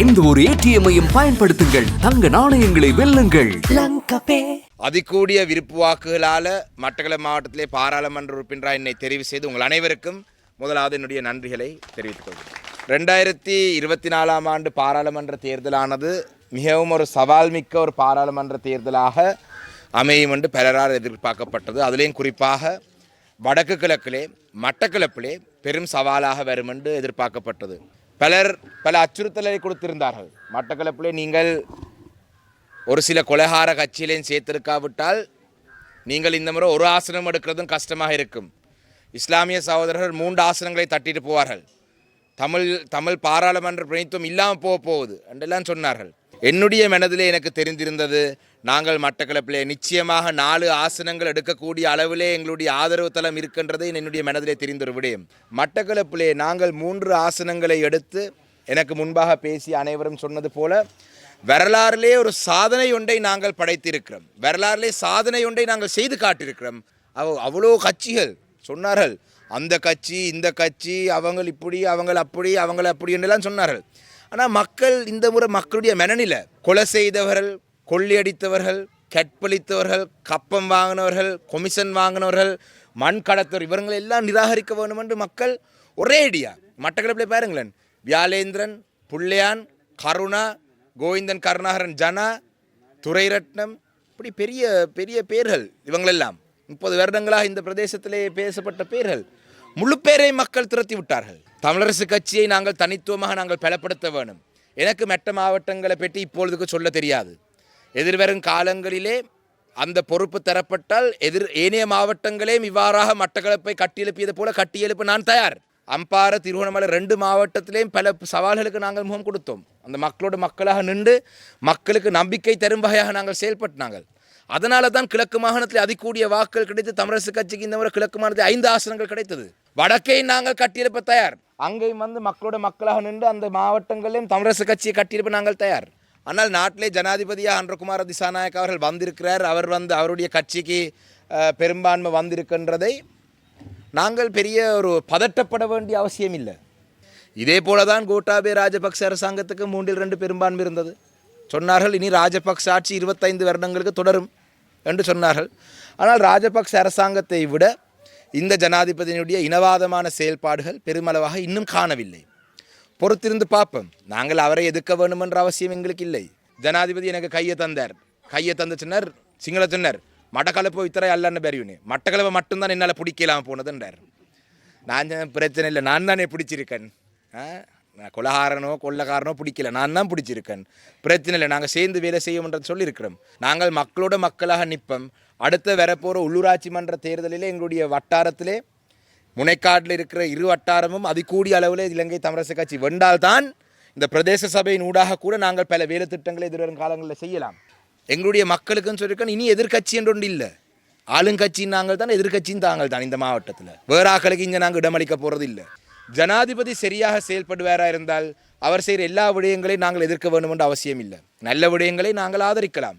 எந்த ஒரு ஏடிஎம்மையும் பயன்படுத்துங்கள். தங்க நாணயங்களை வெல்லுங்கள். அதிகூடிய விருப்பு வாக்குகளால் மட்டக்களப்பு மாவட்டத்திலே பாராளுமன்ற உறுப்பினராக என்னை தெரிவு செய்து உங்கள் அனைவருக்கும் முதலாவது என்னுடைய நன்றிகளை தெரிவித்துக் கொள்கிறேன். ரெண்டாயிரத்தி இருபத்தி நாலாம் ஆண்டு பாராளுமன்ற தேர்தலானது மிகவும் ஒரு சவால் மிக்க ஒரு பாராளுமன்ற தேர்தலாக அமையும் என்று பலரால் எதிர்பார்க்கப்பட்டது. அதிலேயும் குறிப்பாக வடக்கு கிழக்கிலே மட்டக்கிழப்பிலே பெரும் சவாலாக வரும் என்று எதிர்பார்க்கப்பட்டது. பலர் பல அச்சுறுத்தலை கொடுத்திருந்தார்கள். மட்டக்களப்பிலே நீங்கள் ஒரு சில கொலைகார கட்சியிலையும் சேர்த்திருக்காவிட்டால் நீங்கள் இந்த முறை ஒரு ஆசனம் எடுக்கிறதும் கஷ்டமாக இருக்கும். இஸ்லாமிய சகோதரர்கள் மூன்று ஆசனங்களை தட்டிட்டு போவார்கள். தமிழ் தமிழ் பாராளுமன்ற பிரதித்துவம் இல்லாமல் போக போகுது என்றெல்லாம் சொன்னார்கள். என்னுடைய மனதிலே எனக்கு தெரிந்திருந்தது. நாங்கள் மட்டக்களப்பிலே நிச்சயமாக நாலு ஆசனங்கள் எடுக்கக்கூடிய அளவிலே எங்களுடைய ஆதரவு தளம் இருக்கின்றது என்னுடைய மனதிலே தெரிந்த விடயம் மட்டக்களப்பிலே நாங்கள் மூன்று ஆசனங்களை எடுத்து எனக்கு முன்பாக பேசி அனைவரும் சொன்னது போல வரலாறிலே ஒரு சாதனை ஒன்றை நாங்கள் படைத்திருக்கிறோம். வரலாறிலே சாதனை ஒன்றை நாங்கள் செய்து காட்டியிருக்கிறோம் அவ அவ்வளோ கட்சிகள் சொன்னார்கள். அந்த கட்சி இந்த கட்சி அவங்க இப்படி அவங்க அப்படி அவங்கள அப்படி என்றெல்லாம் சொன்னார்கள். ஆனால் மக்கள் இந்த முறை மக்களுடைய மனநிலை கொலை செய்தவர்கள் கொள்ளையடித்தவர்கள் கற்பழித்தவர்கள் கப்பம் வாங்கினவர்கள் கொமிஷன் வாங்கினவர்கள் மண் கடத்தவர் இவங்களை எல்லாம் நிராகரிக்க வேண்டும் என்று மக்கள் ஒரே ஐடியா மட்டக்களப்பில் பாருங்களேன். வியாலேந்திரன் புள்ளையான் கருணா கோவிந்தன் கருணாகரன் ஜனா துரைரட்னம் இப்படி பெரிய பெரிய பேர்கள் இவங்களெல்லாம். முப்பது வருடங்களாக இந்த பிரதேசத்திலே பேசப்பட்ட பேர்கள். முழு பேரை மக்கள் துரத்தி விட்டார்கள். தமிழரசு கட்சியை நாங்கள் தனித்துவமாக நாங்கள் பலப்படுத்த வேணும் எனக்கு மெட்ட மாவட்டங்களை பற்றி இப்பொழுதுக்கு சொல்ல தெரியாது. எதிர்வரும் காலங்களிலே அந்த பொறுப்பு தரப்பட்டால் எதிர் ஏனைய மாவட்டங்களையும் இவ்வாறாக மட்டக்களப்பை கட்டியெழுப்பியது போல கட்டியெழுப்ப நான் தயார். அம்பாறை திருவண்ணாமலை ரெண்டு மாவட்டத்திலேயும் பல சவால்களுக்கு நாங்கள் முகம் கொடுத்தோம். அந்த மக்களோட மக்களாக நின்று மக்களுக்கு நம்பிக்கை தரும் வகையாக நாங்கள் செயல்பட்டு நாங்கள். அதனால தான் கிழக்கு மாகாணத்தில் அதிகூடிய வாக்குகள் கிடைத்து தமிழரசு கட்சிக்கு இந்த முறை கிழக்கு மாகாணத்தில் ஐந்து ஆசனங்கள் கிடைத்தது. வடக்கை நாங்கள் கட்டியிருப்ப தயார். அங்கேயும் வந்து மக்களோட மக்களாக நின்று அந்த மாவட்டங்களிலும் தமிழரசு கட்சியை கட்டியிருப்ப நாங்கள் தயார். ஆனால் நாட்டிலே ஜனாதிபதியாக அன்றகுமார திசாநாயக் அவர்கள் வந்திருக்கிறார். அவர் வந்து அவருடைய கட்சிக்கு பெரும்பான்மை வந்திருக்கின்றதை நாங்கள் பெரிய ஒரு பதட்டப்பட வேண்டிய அவசியம் இல்லை. இதே போல தான் கோட்டாபே ராஜபக்ச அரசாங்கத்துக்கு மூன்றில் ரெண்டு பெரும்பான்மை இருந்தது. சொன்னார்கள் இனி ராஜபக்ச ஆட்சி இருபத்தைந்து வருடங்களுக்கு தொடரும். என்று சொன்னார்கள். ஆனால் ராஜபக்ச அரசாங்கத்தை விட இந்த ஜனாதிபதியினுடைய இனவாதமான செயல்பாடுகள் பெருமளவாக இன்னும் காணவில்லை. பொறுத்திருந்து பார்ப்போம். நாங்கள் அவரை எதிர்க்க வேண்டும் என்ற அவசியம் எங்களுக்கு இல்லை. ஜனாதிபதி எனக்கு கையை தந்தார். கையை தந்து சொன்னார் சிங்கள சொன்னார் மட்டக்களப்பு இத்தரை அல்லன்னு பெரியவனே மட்டக்களப்பை மட்டும்தான் என்னால் பிடிக்கலாம போனதுன்றார். நான் பிரச்சனை இல்லை நான் தானே பிடிச்சிருக்கேன். ஆ? கொலகாரனோ கொள்ளக்காரனோ பிடிக்கல. நான் தான் பிடிச்சிருக்கேன். பிரச்சனை இல்லை நாங்கள் சேர்ந்து வேலை செய்வோம்ன்றது சொல்லியிருக்கிறோம். நாங்கள் மக்களோட மக்களாக நிற்போம். அடுத்த வரப்போகிற உள்ளூராட்சி மன்ற தேர்தலிலே எங்களுடைய வட்டாரத்திலே முனைக்காட்டில் இருக்கிற இரு வட்டாரமும் அதிகூடிய அளவில் இலங்கை தமிழரசு கட்சி வென்றால்தான் இந்த பிரதேச சபையின் ஊடாக கூட நாங்கள் பல வேலை திட்டங்களை எதிர்வரும் காலங்களில் செய்யலாம். எங்களுடைய மக்களுக்குன்னு சொல்லியிருக்கோம் இனி எதிர்க்கட்சி என்று ஒன்று இல்லை. ஆளுங்கட்சியின் நாங்கள் தான் எதிர்கட்சியும் தாங்கள் தான் இந்த மாவட்டத்தில். வேற ஆக்களுக்கு இங்கே நாங்கள் இடமளிக்க போகிறது இல்லை ஜனாதிபதி சரியாக செயல்படுவாரா இருந்தால் அவர் செய்கிற எல்லா விடயங்களையும் நாங்கள் எதிர்க்க வேண்டும் என்ற அவசியம் இல்லை நல்ல விடயங்களை நாங்கள் ஆதரிக்கலாம்.